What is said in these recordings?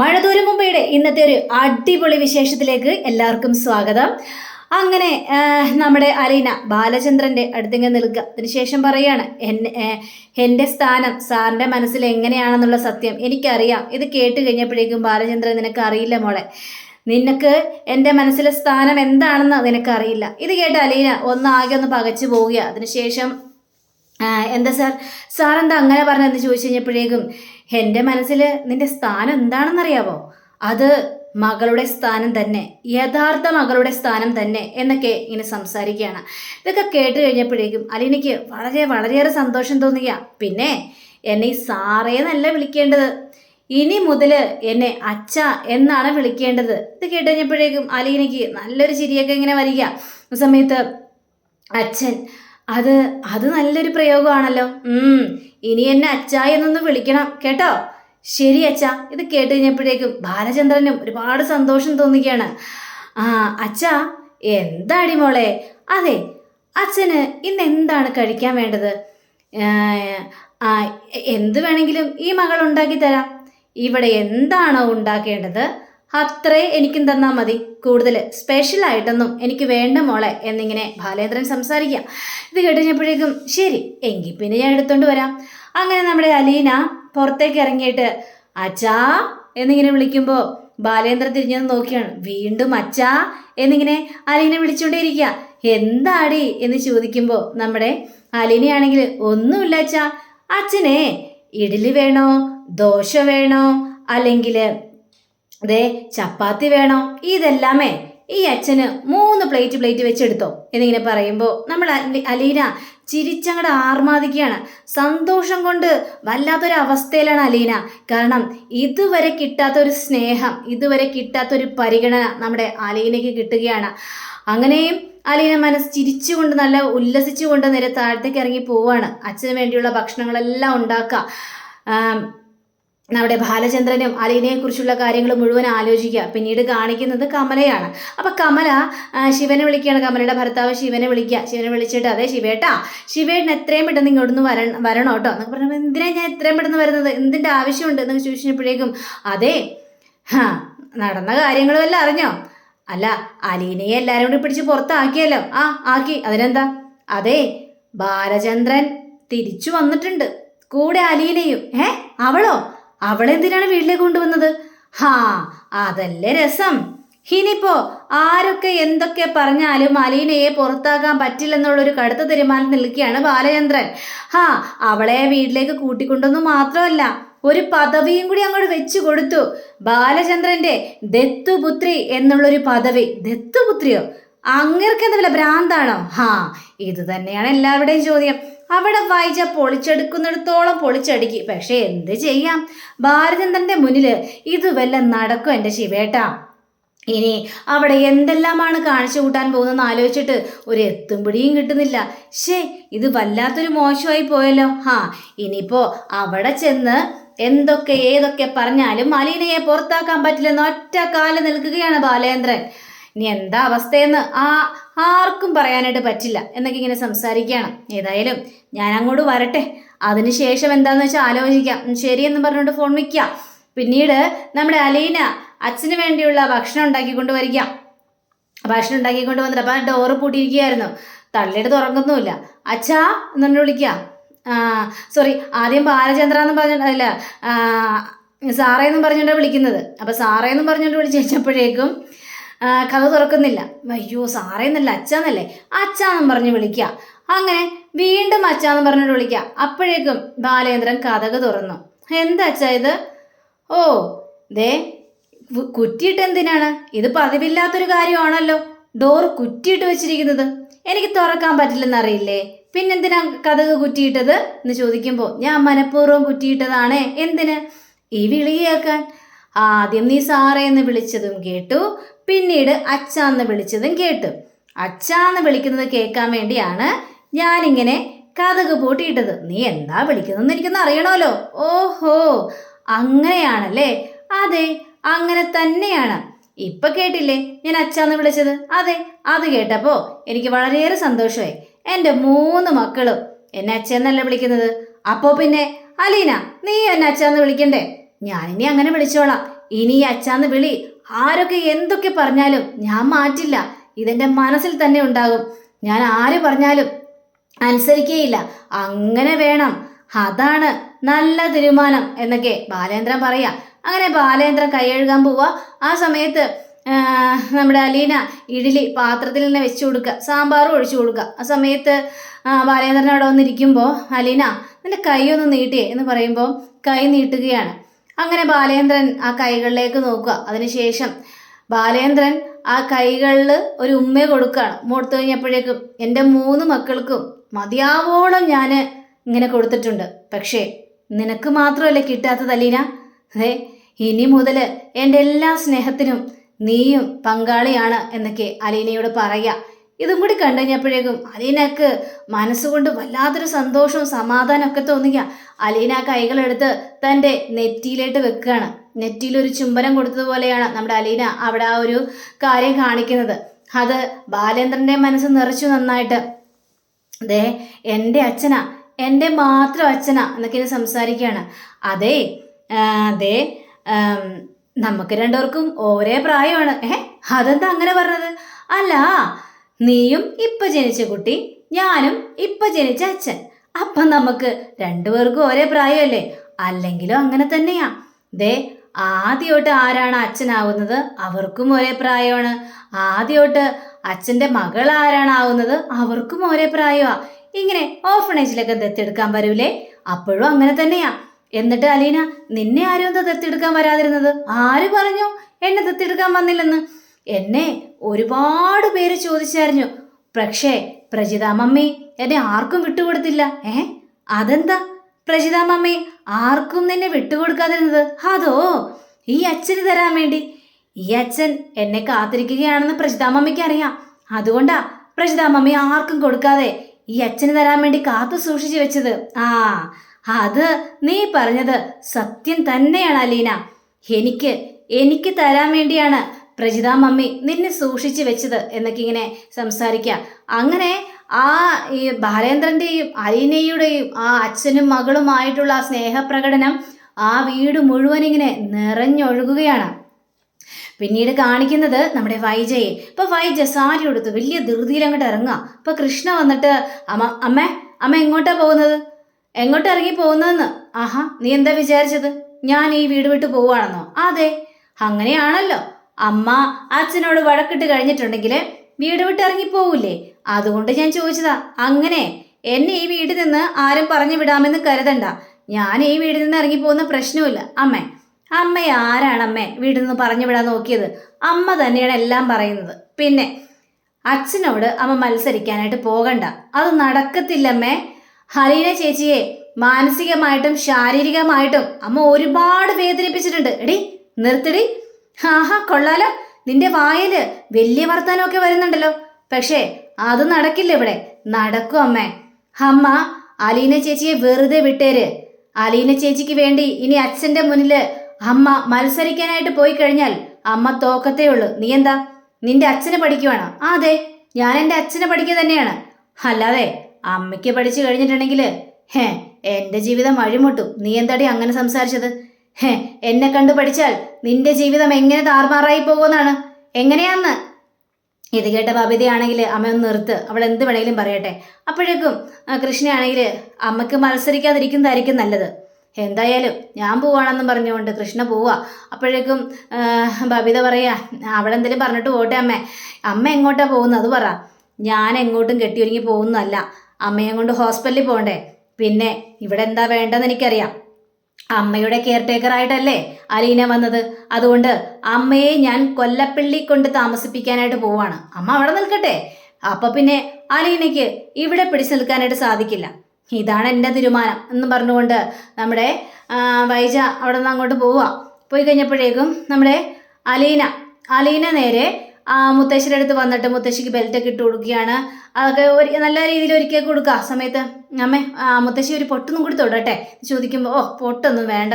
മഴതോരും മുംബൈയുടെ ഇന്നത്തെ ഒരു അടിപൊളി വിശേഷത്തിലേക്ക് എല്ലാവർക്കും സ്വാഗതം. അങ്ങനെ നമ്മുടെ അലീന ബാലചന്ദ്രന്റെ അടുത്തിങ്ങ് നിൽക്കുക. അതിനുശേഷം പറയാണ് എന്നെ എന്റെ സ്ഥാനം സാറിന്റെ മനസ്സിൽ എങ്ങനെയാണെന്നുള്ള സത്യം എനിക്കറിയാം. ഇത് കേട്ട് കഴിഞ്ഞപ്പോഴേക്കും ബാലചന്ദ്രൻ നിനക്ക് അറിയില്ല മോളെ. നിനക്ക് എന്റെ മനസ്സിലെ സ്ഥാനം എന്താണെന്ന് നിനക്കറിയില്ല. ഇത് കേട്ട് അലീന ഒന്ന് ആകെ ഒന്ന് പകച്ചു പോവുക. അതിനുശേഷം എന്താ സാർ? സാർ എന്താ അങ്ങനെ പറഞ്ഞതെന്ന് ചോദിച്ചു കഴിഞ്ഞപ്പോഴേക്കും എന്റെ മനസ്സിൽ നിന്റെ സ്ഥാനം എന്താണെന്നറിയാവോ? അത് മകളുടെ സ്ഥാനം തന്നെ യഥാർത്ഥ മകളുടെ സ്ഥാനം തന്നെ എന്നൊക്കെ ഇങ്ങനെ സംസാരിക്കുകയാണ്. ഇതൊക്കെ കേട്ട് കഴിഞ്ഞപ്പോഴേക്കും അലീനയ്ക്ക് വളരെ വളരെയേറെ സന്തോഷം തോന്നുക പിന്നെ എന്നെ ഈ സാറേ എന്നല്ല വിളിക്കേണ്ടത്. ഇനി മുതൽ എന്നെ അച്ഛ എന്നാണ് വിളിക്കേണ്ടത്. ഇത് കേട്ട് കഴിഞ്ഞപ്പോഴേക്കും അലീനയ്ക്ക് നല്ലൊരു ചിരിയൊക്കെ ഇങ്ങനെ വരിക. സമയത്ത് അച്ഛൻ അത് അത് നല്ലൊരു പ്രയോഗമാണല്ലോ. ഇനി എന്നെ അച്ചായി എന്നൊന്ന് വിളിക്കണം കേട്ടോ? ശരി അച്ഛ ഇത് കേട്ട് കഴിഞ്ഞപ്പോഴേക്കും ബാലചന്ദ്രനും ഒരുപാട് സന്തോഷം തോന്നുകയാണ്. ആ അച്ഛ എന്താടി മോളെ? അതെ അച്ഛന് ഇന്ന് എന്താണ് കഴിക്കാൻ വേണ്ടത്? ആ, എന്ത് വേണമെങ്കിലും ഈ മകൾ ഉണ്ടാക്കി തരാം. ഇവിടെ എന്താണോ ഉണ്ടാക്കേണ്ടത്? അത്രേ എനിക്കും തന്നാൽ മതി. കൂടുതൽ സ്പെഷ്യൽ ആയിട്ടൊന്നും എനിക്ക് വേണ്ട മോളെ എന്നിങ്ങനെ ബാലേന്ദ്രൻ സംസാരിക്കാം. ഇത് കേട്ടുകഴിഞ്ഞപ്പോഴേക്കും ശരി എങ്കിൽ പിന്നെ ഞാൻ എടുത്തോണ്ട് വരാം. അങ്ങനെ നമ്മുടെ അലീന പുറത്തേക്ക് ഇറങ്ങിയിട്ട് അച്ഛാ എന്നിങ്ങനെ വിളിക്കുമ്പോൾ ബാലേന്ദ്രൻ തിരിഞ്ഞത് നോക്കിയാണ്. വീണ്ടും അച്ഛാ എന്നിങ്ങനെ അലീന വിളിച്ചുകൊണ്ടേയിരിക്കുക എന്താടി? എന്ന് ചോദിക്കുമ്പോൾ നമ്മുടെ അലീനയാണെങ്കിൽ ഒന്നുമില്ല അച്ഛാ. അച്ഛനെ ഇഡലി വേണോ? ദോശ വേണോ? അല്ലെങ്കിൽ ദേ ചപ്പാത്തി വേണോ? ഇതെല്ലാമേ. ഈ അച്ഛന് മൂന്ന് പ്ലേറ്റ് പ്ലേറ്റ് വെച്ചെടുത്തോ. എന്നിങ്ങനെ പറയുമ്പോൾ നമ്മൾ അലീന ചിരിച്ചങ്ങടെ ആർമാദിക്കുകയാണ്. സന്തോഷം കൊണ്ട് വല്ലാത്തൊരു അവസ്ഥയിലാണ് അലീന. കാരണം ഇതുവരെ കിട്ടാത്ത ഒരു സ്നേഹം ഇതുവരെ കിട്ടാത്ത ഒരു പരിഗണന നമ്മുടെ അലീനയ്ക്ക് കിട്ടുകയാണ്. അങ്ങനെയും അലീന മനസ്സ് ചിരിച്ചുകൊണ്ട് നല്ല ഉല്ലസിച്ചുകൊണ്ട് നേരെ താഴത്തേക്ക് ഇറങ്ങി പോവാണ്. അച്ഛന് വേണ്ടിയുള്ള ഭക്ഷണങ്ങളെല്ലാം ഉണ്ടാക്കുക നമ്മുടെ ബാലചന്ദ്രനും അലീനയെ കുറിച്ചുള്ള കാര്യങ്ങൾ മുഴുവൻ ആലോചിക്കുക. പിന്നീട് കാണിക്കുന്നത് കമലയാണ്. അപ്പൊ കമല ശിവനെ വിളിക്കുകയാണ്. കമലയുടെ ഭർത്താവ് ശിവനെ വിളിക്കുക. ശിവനെ വിളിച്ചിട്ട് അതെ ശിവേട്ടാ ശിവേട്ടൻ എത്രയും പെട്ടെന്ന് ഇങ്ങോട്ടൊന്ന് വര വരണം കേട്ടോ എന്നൊക്കെ പറഞ്ഞപ്പോൾ എന്തിനാ ഞാൻ എത്രയും പെട്ടെന്ന് വരുന്നത്? എന്തിന്റെ ആവശ്യമുണ്ട്? എന്നൊക്കെ ചോദിച്ചപ്പോഴേക്കും അതെ ഹാ നടന്ന കാര്യങ്ങളും എല്ലാം അറിഞ്ഞോ? അല്ല അലീനയെ എല്ലാരും കൂടി പിടിച്ച് പുറത്താക്കിയല്ലോ. ആ ആക്കി അതിനെന്താ? അതെ ബാലചന്ദ്രൻ തിരിച്ചു വന്നിട്ടുണ്ട്. കൂടെ അലീനയും. ഏ അവളോ? അവളെന്തിനാണ് വീട്ടിലേക്ക് കൊണ്ടുവന്നത്? ഹാ അതല്ലേ രസം. ഇനിയിപ്പോ ആരൊക്കെ എന്തൊക്കെ പറഞ്ഞാലും അലീനയെ പുറത്താക്കാൻ പറ്റില്ലെന്നുള്ളൊരു കടുത്ത തീരുമാനം നിൽക്കുകയാണ് ബാലചന്ദ്രൻ. ഹാ അവളെ വീട്ടിലേക്ക് കൂട്ടിക്കൊണ്ടെന്ന് മാത്രമല്ല ഒരു പദവിയും കൂടി അങ്ങോട്ട് വെച്ചു കൊടുത്തു. ബാലചന്ദ്രന്റെ ദത്തുപുത്രി എന്നുള്ളൊരു പദവി. ദത്തുപുത്രിയോ? അങ്ങേർക്ക് എന്താ ഭ്രാന്താണോ? ഹാ ഇത് തന്നെയാണ് എല്ലാവരുടെയും ചോദ്യം. അവിടെ വായിച്ച പൊളിച്ചെടുക്കുന്നിടത്തോളം പൊളിച്ചടുക്കി. പക്ഷെ എന്ത് ചെയ്യാം? ഭാരചന്ദ്രന്റെ മുന്നിൽ ഇത് വല്ല നടക്കും എന്റെ ശിവേട്ടാ. ഇനി അവിടെ എന്തെല്ലാമാണ് കാണിച്ചു കൂട്ടാൻ പോകുന്നതെന്ന് ആലോചിച്ചിട്ട് ഒരു എത്തും പിടിയും കിട്ടുന്നില്ല. ഷേ ഇത് വല്ലാത്തൊരു മോശമായി പോയല്ലോ. ഹാ ഇനിയിപ്പോ അവിടെ ചെന്ന് എന്തൊക്കെ ഏതൊക്കെ പറഞ്ഞാലും മലീനയെ പുറത്താക്കാൻ പറ്റില്ലെന്ന് ഒറ്റ കാൽ നിൽക്കുകയാണ് ബാലേന്ദ്രൻ. ഇനി എന്താ അവസ്ഥയെന്ന് ആ ആർക്കും പറയാനായിട്ട് പറ്റില്ല എന്നൊക്കെ ഇങ്ങനെ സംസാരിക്കുകയാണ്. ഏതായാലും ഞാൻ അങ്ങോട്ട് വരട്ടെ. അതിനുശേഷം എന്താണെന്ന് വെച്ചാൽ ആലോചിക്കാം. ശരിയെന്ന് പറഞ്ഞുകൊണ്ട് ഫോൺ വയ്ക്കുക പിന്നീട് നമ്മുടെ അലീന അച്ഛന് വേണ്ടിയുള്ള ഭക്ഷണം ഉണ്ടാക്കിക്കൊണ്ട് വരിക ഭക്ഷണം ഉണ്ടാക്കിക്കൊണ്ട് വന്നിട്ട് അപ്പം ഡോറ് പൂട്ടിയിരിക്കുകയായിരുന്നു. തള്ളിയിട്ട് തുറങ്ങുന്നുമില്ല. അച്ഛാ എന്നു വിളിക്കുക സോറി ആദ്യം ബാലചന്ദ്ര എന്ന് പറഞ്ഞ അല്ല ആ, സാറേ എന്നും പറഞ്ഞുകൊണ്ടാണ് വിളിക്കുന്നത്. അപ്പം സാറേ എന്നും പറഞ്ഞുകൊണ്ട് വിളിച്ച് വെച്ചപ്പോഴേക്കും കഥ തുറക്കുന്നില്ല. അയ്യോ സാറേന്നല്ല അച്ഛന്നല്ലേ? അച്ഛാന്നും പറഞ്ഞ് വിളിക്കുക അങ്ങനെ വീണ്ടും അച്ഛാന്ന് പറഞ്ഞിട്ട് വിളിക്കുക അപ്പോഴേക്കും ബാലേന്ദ്രൻ കഥക തുറന്നു. എന്താ അച്ഛാ ഇത്? ഓ ദേ കുറ്റിയിട്ട് എന്തിനാണ്? ഇത് പതിവില്ലാത്തൊരു കാര്യമാണല്ലോ. ഡോർ കുറ്റിയിട്ട് വെച്ചിരിക്കുന്നത്. എനിക്ക് തുറക്കാൻ പറ്റില്ലെന്ന് അറിയില്ലേ പിന്നെന്തിനാ കഥക് കുറ്റിയിട്ടത്? എന്ന് ചോദിക്കുമ്പോൾ ഞാൻ മനഃപൂർവം കുറ്റിയിട്ടതാണേ. എന്തിന്? ഈ വിളി കേൾക്കാൻ ആദ്യം നീ സാറേ എന്ന് വിളിച്ചതും കേട്ടു. പിന്നീട് അച്ഛാന്ന് വിളിച്ചതും കേട്ടു. അച്ഛാന്ന് വിളിക്കുന്നത് കേൾക്കാൻ വേണ്ടിയാണ് ഞാനിങ്ങനെ കഥക് പൂട്ടിയിട്ടത്. നീ എന്താ വിളിക്കുന്നതെന്ന് എനിക്കൊന്ന് അറിയണമല്ലോ. ഓഹോ അങ്ങനെയാണല്ലേ? അതെ അങ്ങനെ തന്നെയാണ്. ഇപ്പൊ കേട്ടില്ലേ ഞാൻ അച്ഛാന്ന് വിളിച്ചത്? അതെ അത് കേട്ടപ്പോ എനിക്ക് വളരെയേറെ സന്തോഷമായി. എന്റെ മൂന്ന് മക്കളും എന്നെ അച്ഛന്നല്ല വിളിക്കുന്നത്? അപ്പോ പിന്നെ അലീന നീ എന്നെ അച്ഛാന്ന് വിളിക്കണ്ടേ? ഞാനിനി അങ്ങനെ വിളിച്ചോളാം. ഇനി ഈ അച്ഛാന്ന് വിളി ആരൊക്കെ എന്തൊക്കെ പറഞ്ഞാലും ഞാൻ മാറ്റില്ല. ഇതെന്റെ മനസ്സിൽ തന്നെ ഉണ്ടാകും. ഞാൻ ആര് പറഞ്ഞാലും അനുസരിക്കുകയില്ല അങ്ങനെ വേണം. അതാണ് നല്ല തീരുമാനം എന്നൊക്കെ ബാലേന്ദ്രൻ പറയാ. അങ്ങനെ ബാലേന്ദ്രൻ കൈയെഴുകാൻ പോവാ. ആ സമയത്ത് നമ്മുടെ അലീന ഇഡ്ഡലി പാത്രത്തിൽ തന്നെ വെച്ച് കൊടുക്കുക. സാമ്പാറും ഒഴിച്ചു കൊടുക്കുക. ആ സമയത്ത് ബാലേന്ദ്രൻ അവിടെ വന്നിരിക്കുമ്പോൾ അലീന നിന്റെ കൈ ഒന്ന് നീട്ടിയേ എന്ന് പറയുമ്പോൾ കൈ നീട്ടുകയാണ്. അങ്ങനെ ബാലേന്ദ്രൻ ആ കൈകളിലേക്ക് നോക്കുക. അതിനുശേഷം ബാലേന്ദ്രൻ ആ കൈകളിൽ ഒരു ഉമ്മ കൊടുക്കുകയാണ്. കൊടുത്തു കഴിഞ്ഞപ്പോഴേക്കും എന്റെ മൂന്ന് മക്കൾക്കും മതിയാവോളം ഞാൻ ഇങ്ങനെ കൊടുത്തിട്ടുണ്ട്. പക്ഷേ നിനക്ക് മാത്രമല്ല കിട്ടാത്തത് അലീന? അതെ ഇനി മുതൽ എന്റെ എല്ലാ സ്നേഹത്തിനും നീയും പങ്കാളിയാണ് എന്നൊക്കെ അലീനയോട് പറയുക. ഇതും കൂടി കണ്ടുകഴിഞ്ഞപ്പോഴേക്കും അലീനക്ക് മനസ്സുകൊണ്ട് വല്ലാത്തൊരു സന്തോഷവും സമാധാനം ഒക്കെ തോന്നുക അലീന കൈകളെടുത്ത് തന്റെ നെറ്റിയിലേക്ക് വെക്കുകയാണ്. നെറ്റിയിൽ ഒരു ചുംബനം കൊടുത്തതുപോലെയാണ് നമ്മുടെ അലീന അവിടെ ആ ഒരു കാര്യം കാണിക്കുന്നത്. അത് ബാലേന്ദ്രന്റെ മനസ്സ് നിറച്ചു നന്നായിട്ട്. ദേ എന്റെ അച്ഛനാ എന്റെ മാത്രം അച്ഛനാ എന്നൊക്കെ ഇത് സംസാരിക്കുകയാണ്. അതെ അതെ നമുക്ക് രണ്ടുപേർക്കും ഒരേ പ്രായമാണ്. ഏഹ് അതെന്താ അങ്ങനെ പറഞ്ഞത്? അല്ല നീയും ഇപ്പൊ ജനിച്ച കുട്ടി ഞാനും ഇപ്പൊ ജനിച്ച അച്ഛൻ. അപ്പം നമുക്ക് രണ്ടുപേർക്കും ഒരേ പ്രായമല്ലേ? അല്ലെങ്കിലും അങ്ങനെ തന്നെയാ. ദേ ആദ്യമായിട്ട് ആരാണ് അച്ഛനാവുന്നത്? അവർക്കും ഒരേ പ്രായമാണ്. ആദ്യമായിട്ട് അച്ഛന്റെ മകൾ ആരാണാവുന്നത് അവർക്കും ഒരേ പ്രായമാ. ഇങ്ങനെ ഓഫണേജിലൊക്കെ ദത്തെടുക്കാൻ വരൂലേ? അപ്പോഴും അങ്ങനെ തന്നെയാ. എന്നിട്ട് അലീന നിന്നെ ആരും എന്താ ദത്തെടുക്കാൻ വരാതിരുന്നത്? ആര് പറഞ്ഞു? എന്നെ ദത്തെടുക്കാൻ വന്നില്ലെന്ന്. എന്നെ ഒരുപാട് പേര് ചോദിച്ചായിരുന്നു പക്ഷേ പ്രജിത മമ്മി എന്നെ ആർക്കും വിട്ടുകൊടുത്തില്ല. ഏ? അതെന്താ? പ്രജിത മമ്മി ആർക്കും നിന്നെ വിട്ടുകൊടുക്കാതിരുന്നത്? അതോ? ഈ അച്ഛന് തരാൻ വേണ്ടി. ഈ അച്ഛൻ എന്നെ കാത്തിരിക്കുകയാണെന്ന് പ്രജിത മമ്മിക്ക് അറിയാം. അതുകൊണ്ടാ പ്രജിത മമ്മി ആർക്കും കൊടുക്കാതെ ഈ അച്ഛന് തരാൻ വേണ്ടി കാത്തു സൂക്ഷിച്ചു വെച്ചത്. ആ അത് നീ പറഞ്ഞത് സത്യം തന്നെയാണ് അലീന. എനിക്ക് എനിക്ക് തരാൻ വേണ്ടിയാണ്. പ്രജിത മമ്മി നിന്നെ സൂക്ഷിച്ചു വെച്ചത് എന്നൊക്കെ ഇങ്ങനെ സംസാരിക്കുക അങ്ങനെ ആ ഈ ബാലേന്ദ്രന്റെയും അലീനയുടെയും ആ അച്ഛനും മകളുമായിട്ടുള്ള ആ സ്നേഹപ്രകടനം ആ വീട് മുഴുവൻ ഇങ്ങനെ നിറഞ്ഞൊഴുകുകയാണ്. പിന്നീട് കാണിക്കുന്നത് നമ്മുടെ വൈജയെ. ഇപ്പൊ വൈജ സാരി കൊടുത്ത് വലിയ ധൃതിയിൽ അങ്ങോട്ട് ഇറങ്ങുക. ഇപ്പൊ കൃഷ്ണ വന്നിട്ട് അമ്മ അമ്മ അമ്മ എങ്ങോട്ടാ പോകുന്നത്? എങ്ങോട്ട് ഇറങ്ങി പോകുന്നതെന്ന്? ആഹാ നീ എന്താ വിചാരിച്ചത്? ഞാൻ ഈ വീട് വിട്ട് പോവാണെന്നോ അതെ അങ്ങനെയാണല്ലോ. അമ്മ അച്ഛനോട് വഴക്കിട്ട് കഴിഞ്ഞിട്ടുണ്ടെങ്കിൽ വീട് വിട്ട് ഇറങ്ങി പോവില്ലേ അതുകൊണ്ട് ഞാൻ ചോദിച്ചതാ അങ്ങനെ എന്നെ ഈ വീട്ടിൽ നിന്ന് ആരും പറഞ്ഞു വിടാമെന്ന് കരുതണ്ട. ഞാൻ ഈ വീട്ടിൽ നിന്ന് ഇറങ്ങി പോകുന്ന പ്രശ്നമില്ല അമ്മേ അമ്മ ആരാണ് അമ്മേ വീട്ടിൽ നിന്ന് പറഞ്ഞു വിടാൻ നോക്കിയത്? അമ്മ തന്നെയാണ് എല്ലാം പറയുന്നത്. പിന്നെ അച്ഛനോട് അമ്മ മത്സരിക്കാനായിട്ട് പോകണ്ട. അത് നടക്കത്തില്ലമ്മേ ഹലീന ചേച്ചിയെ മാനസികമായിട്ടും ശാരീരികമായിട്ടും അമ്മ ഒരുപാട് വേദനിപ്പിച്ചിട്ടുണ്ട്. എടി നിർത്തടി. ആഹാ കൊള്ളാലോ. നിന്റെ വായിൽ വലിയ വർത്താനമൊക്കെ വരുന്നുണ്ടല്ലോ. പക്ഷേ അത് നടക്കില്ല ഇവിടെ. നടക്കും അമ്മ. അമ്മ അലീന ചേച്ചിയെ വെറുതെ വിട്ടേര്. അലീന ചേച്ചിക്ക് വേണ്ടി ഇനി അച്ഛന്റെ മുന്നിൽ അമ്മ മത്സരിക്കാനായിട്ട് പോയി കഴിഞ്ഞാൽ അമ്മ തോക്കത്തേ ഉള്ളൂ. നീ എന്താ? നിന്റെ അച്ഛനെ പഠിക്കുവാണോ? ആ അതെ ഞാൻ എന്റെ അച്ഛനെ പഠിക്കുക തന്നെയാണ്. അല്ലാതെ അമ്മയ്ക്ക് പഠിച്ചു കഴിഞ്ഞിട്ടുണ്ടെങ്കിൽ ഹേ എന്റെ ജീവിതം അഴിമുട്ടും. നീ എന്താടി അങ്ങനെ സംസാരിച്ചത്? ഹേ എന്നെ കണ്ടു പഠിച്ചാൽ നിന്റെ ജീവിതം എങ്ങനെ താറുമാറായി പോകുമെന്നാണ്? എങ്ങനെയാന്ന്? ഇത് കേട്ട ബബിതയാണെങ്കിൽ അമ്മ ഒന്ന് നിർത്ത്. അവൾ എന്ത് വേണമെങ്കിലും പറയട്ടെ. അപ്പോഴേക്കും കൃഷ്ണയാണെങ്കിൽ അമ്മയ്ക്ക് മത്സരിക്കാതിരിക്കുന്നതായിരിക്കും നല്ലത്. എന്തായാലും ഞാൻ പോവാണെന്നും പറഞ്ഞുകൊണ്ട് കൃഷ്ണ പോവാ. അപ്പോഴേക്കും ബാബിത ബബിത പറയാ അവളെന്തെങ്കിലും പറഞ്ഞിട്ട് പോട്ടെ അമ്മേ. അമ്മ എങ്ങോട്ടാ പോകുന്നത്? അത് പറ. ഞാൻ എങ്ങോട്ടും കെട്ടിയൊരുങ്ങി പോകുന്നതല്ല. അമ്മയെ കൊണ്ട് ഹോസ്പിറ്റലിൽ പോകണ്ടേ പിന്നെ ഇവിടെ എന്താ വേണ്ടതെന്ന് എനിക്കറിയാം. അമ്മയുടെ കെയർ ടേക്കർ ആയിട്ടല്ലേ അലീന വന്നത്? അതുകൊണ്ട് അമ്മയെ ഞാൻ കൊല്ലപ്പള്ളി കൊണ്ട് താമസിപ്പിക്കാനായിട്ട് പോവാണ്. അമ്മ അവിടെ നിൽക്കട്ടെ. അപ്പൊ പിന്നെ അലീനയ്ക്ക് ഇവിടെ പിടിച്ചു നിൽക്കാനായിട്ട് സാധിക്കില്ല. ഇതാണ് എന്റെ തീരുമാനം എന്ന് പറഞ്ഞുകൊണ്ട് നമ്മുടെ വൈജ അവിടെ നിന്ന് അങ്ങോട്ട് പോവുക. പോയി കഴിഞ്ഞപ്പോഴേക്കും നമ്മുടെ അലീന അലീന നേരെ മുത്തശ്ശിയുടെ അടുത്ത് വന്നിട്ട് മുത്തശ്ശിക്ക് ബെൽറ്റൊക്കെ ഇട്ട് കൊടുക്കുകയാണ്. അതൊക്കെ ഒരു നല്ല രീതിയിൽ ഒരുക്കി കൊടുക്കുക ആ സമയത്ത്. അമ്മേ മുത്തശ്ശി ഒരു പൊട്ടൊന്നും കൂടി തൊടട്ടെ? ചോദിക്കുമ്പോൾ ഓ പൊട്ടൊന്നും വേണ്ട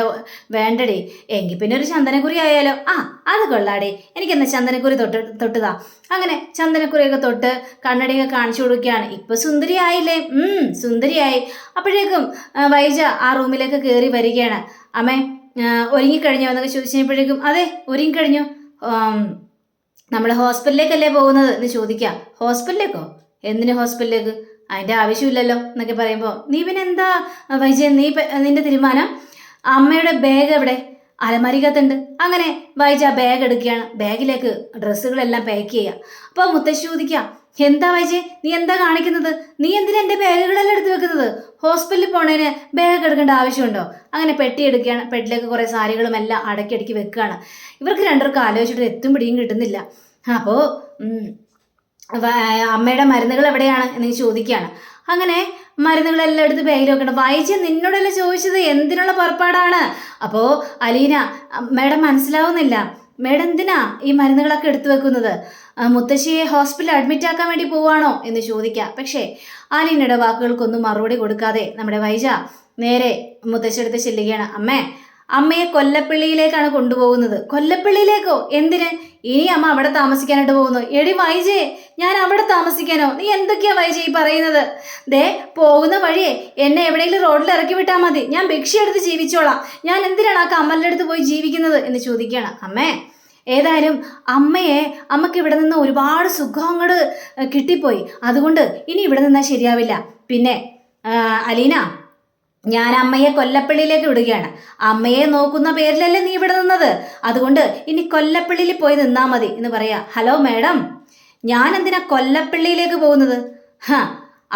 വേണ്ടടി. എങ്കിൽ പിന്നെ ഒരു ചന്ദനക്കുറി ആയാലോ? ആ അത് കൊള്ളാടി. എനിക്കെന്നാ ചന്ദനക്കുറി തൊട്ട് തൊട്ടുതാ. അങ്ങനെ ചന്ദനക്കുറിയൊക്കെ തൊട്ട് കണ്ണടിയൊക്കെ കാണിച്ചു കൊടുക്കുകയാണ്. ഇപ്പൊ സുന്ദരിയായില്ലേ? സുന്ദരിയായി. അപ്പോഴേക്കും വൈജ ആ റൂമിലേക്ക് കയറി വരികയാണ്. അമ്മേ ഒരുങ്ങിക്കഴിഞ്ഞോ എന്നൊക്കെ ചോദിച്ചപ്പോഴേക്കും അതെ ഒരുങ്ങിക്കഴിഞ്ഞു നമ്മൾ ഹോസ്പിറ്റലിലേക്കല്ലേ പോകുന്നത് എന്ന് ചോദിക്കാം. ഹോസ്പിറ്റലിലേക്കോ? എന്തിന് ഹോസ്പിറ്റലിലേക്ക്? അതിന്റെ ആവശ്യമില്ലല്ലോ എന്നൊക്കെ പറയുമ്പോൾ നീ പിന്നെ എന്താ വൈജയൻ? നീ നിന്റെ തീരുമാനം? അമ്മയുടെ ബാഗ് എവിടെ? അലമാരിക്കകത്തുണ്ട്. അങ്ങനെ വൈജ ബാഗ് എടുക്കുകയാണ്. ബാഗിലേക്ക് ഡ്രസ്സുകളെല്ലാം പാക്ക് ചെയ്യുക. അപ്പോൾ മുത്തശ്ശി ചോദിക്കാം എന്താ വൈജി? നീ എന്താ കാണിക്കുന്നത്? നീ എന്തിനാ എന്റെ ബാഗുകളെല്ലാം എടുത്ത് വെക്കുന്നത്? ഹോസ്പിറ്റലിൽ പോണേന് ബാഗ് എടുക്കേണ്ട ആവശ്യമുണ്ടോ? അങ്ങനെ പെട്ടി എടുക്കുകയാണ്. പെട്ടിലേക്ക് കുറേ സാരികളും എല്ലാം അടക്കി അടക്കി വെക്കുകയാണ്. ഇവർക്ക് രണ്ടുപേർക്കും ആലോചിച്ചിട്ട് എത്തും പിടിയും കിട്ടുന്നില്ല. അപ്പോൾ അമ്മയുടെ മരുന്നുകൾ എവിടെയാണ് എന്ന് ചോദിക്കുകയാണ്. അങ്ങനെ മരുന്നുകളെല്ലാം എടുത്ത് ബാഗിൽ വെക്കണം വായിച്ച് നിന്നോടല്ലേ ചോദിച്ചത് എന്തിനുള്ള പുറപ്പാടാണ്? അപ്പോൾ അലീന മേഡം മനസ്സിലാവുന്നില്ല. മേഡം എന്തിനാ ഈ മരുന്നുകളൊക്കെ എടുത്തു വെക്കുന്നത്? മുത്തശ്ശിയെ ഹോസ്പിറ്റലിൽ അഡ്മിറ്റ് ആക്കാൻ വേണ്ടി പോവാണോ എന്ന് ചോദിക്കാം. പക്ഷേ ആലിനയുടെ വാക്കുകൾക്കൊന്നും മറുപടി കൊടുക്കാതെ നമ്മുടെ വൈജ നേരെ മുത്തശ്ശി അടുത്ത് ചെല്ലുകയാണ്. അമ്മേ അമ്മയെ കൊല്ലപ്പള്ളിയിലേക്കാണ് കൊണ്ടുപോകുന്നത്. കൊല്ലപ്പള്ളിയിലേക്കോ? എന്തിന്? ഇനി അമ്മ അവിടെ താമസിക്കാനായിട്ട് പോകുന്നു. എടി വൈജേ ഞാൻ അവിടെ താമസിക്കാനോ? നീ എന്തൊക്കെയാ വൈജ ഈ പറയുന്നത്? ദേ പോകുന്ന വഴിയെ എന്നെ എവിടെയെങ്കിലും റോഡിൽ ഇറക്കി വിട്ടാൽ മതി. ഞാൻ ഭിക്ഷ എടുത്ത് ജീവിച്ചോളാം. ഞാൻ എന്തിനാണ് ആ കമ്മലിന്റെ അടുത്ത് പോയി ജീവിക്കുന്നത് എന്ന് ചോദിക്കുകയാണ്. അമ്മേ ഏതായാലും അമ്മയെ അമ്മയ്ക്ക് ഇവിടെ നിന്ന് ഒരുപാട് സുഖങ്ങൾ കിട്ടിപ്പോയി. അതുകൊണ്ട് ഇനി ഇവിടെ നിന്നാൽ ശരിയാവില്ല. പിന്നെ അലീന ഞാൻ അമ്മയെ കൊല്ലപ്പള്ളിയിലേക്ക് വിടുകയാണ്. അമ്മയെ നോക്കുന്ന പേരിലല്ലേ നീ ഇവിടെ നിന്നത്? അതുകൊണ്ട് ഇനി കൊല്ലപ്പള്ളിയിൽ പോയി നിന്നാ മതി എന്ന് പറയാ. Hello madam. ഞാൻ എന്തിനാ കൊല്ലപ്പള്ളിയിലേക്ക് പോകുന്നത്? ഹ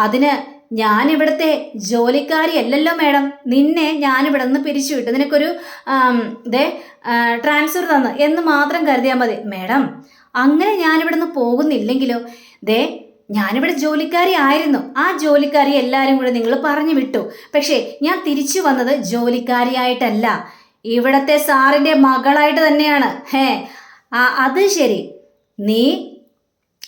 അതിന് ഞാൻ ഇവിടുത്തെ ജോലിക്കാരി അല്ലല്ലോ മാഡം. നിന്നെ ഞാൻ ഇവിടെ നിന്ന് പിരിച്ചു വിട്ടു. നിനക്കൊരു ഇതേ ട്രാൻസ്ഫർ തന്ന് എന്ന് മാത്രം കരുതിയാൽ മതി. മാഡം അങ്ങനെ ഞാനിവിടെ നിന്ന് പോകുന്നില്ലെങ്കിലോ? ദേ ഞാനിവിടെ ജോലിക്കാരി ആയിരുന്നു. ആ ജോലിക്കാരി എല്ലാവരും കൂടെ നിങ്ങൾ പറഞ്ഞു വിട്ടു. പക്ഷേ ഞാൻ തിരിച്ചു വന്നത് ജോലിക്കാരിയായിട്ടല്ല ഇവിടത്തെ സാറിന്റെ മകളായിട്ട് തന്നെയാണ്. ഹേ ആ അത് ശരി. നീ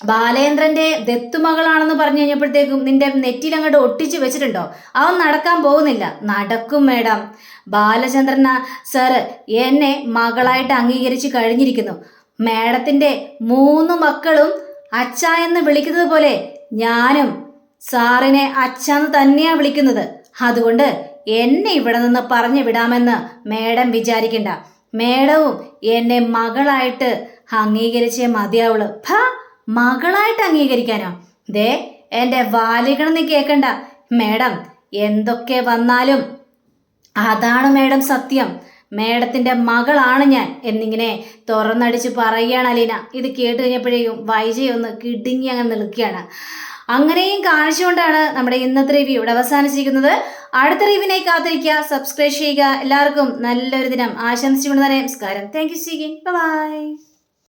ബാലേന്ദ്രന്റെ ദത്തുമകളാണെന്ന് പറഞ്ഞു കഴിഞ്ഞപ്പോഴത്തേക്കും നിന്റെ നെറ്റിയിൽ അങ്ങോട്ട് ഒട്ടിച്ചു വെച്ചിട്ടുണ്ടോ? അവൻ നടക്കാൻ പോകുന്നില്ല. നടക്കും മേഡം. ബാലചന്ദ്രന സാറ് എന്നെ മകളായിട്ട് അംഗീകരിച്ച് കഴിഞ്ഞിരിക്കുന്നു. മേഡത്തിന്റെ മൂന്ന് മക്കളും അച്ഛ എന്ന് വിളിക്കുന്നത് പോലെ ഞാനും സാറിനെ അച്ഛ എന്ന് തന്നെയാണ് വിളിക്കുന്നത്. അതുകൊണ്ട് എന്നെ ഇവിടെ നിന്ന് പറഞ്ഞു വിടാമെന്ന് മേഡം വിചാരിക്കണ്ട. മേഡവും എന്നെ മകളായിട്ട് അംഗീകരിച്ചേ മതിയാവുള്ളൂ. ഭ മകളായിട്ട് അംഗീകരിക്കാനോ? ദേ എന്റെ വാലികളെന്ന് കേൾക്കണ്ട മേഡം എന്തൊക്കെ വന്നാലും അതാണ് മേഡം സത്യം. മേഡത്തിന്റെ മകളാണ് ഞാൻ എന്നിങ്ങനെ തുറന്നടിച്ച് പറയുകയാണ് അലീന. ഇത് കേട്ട് കഴിഞ്ഞപ്പോഴേക്കും വൈജയ് ഒന്ന് കിടുങ്ങി അങ്ങ് നിൽക്കുകയാണ്. അങ്ങനെയും കാണിച്ചുകൊണ്ടാണ് നമ്മുടെ ഇന്നത്തെ റിവ്യൂ ഇവിടെ അവസാനിച്ചിരിക്കുന്നത്. അടുത്ത റിവ്യൂവിനായി കാത്തിരിക്കുക സബ്സ്ക്രൈബ് ചെയ്യുക. എല്ലാവർക്കും നല്ലൊരു ദിനം. ആശംസിച്ചുകൊണ്ട് തന്നെ നമസ്കാരം. Thank you by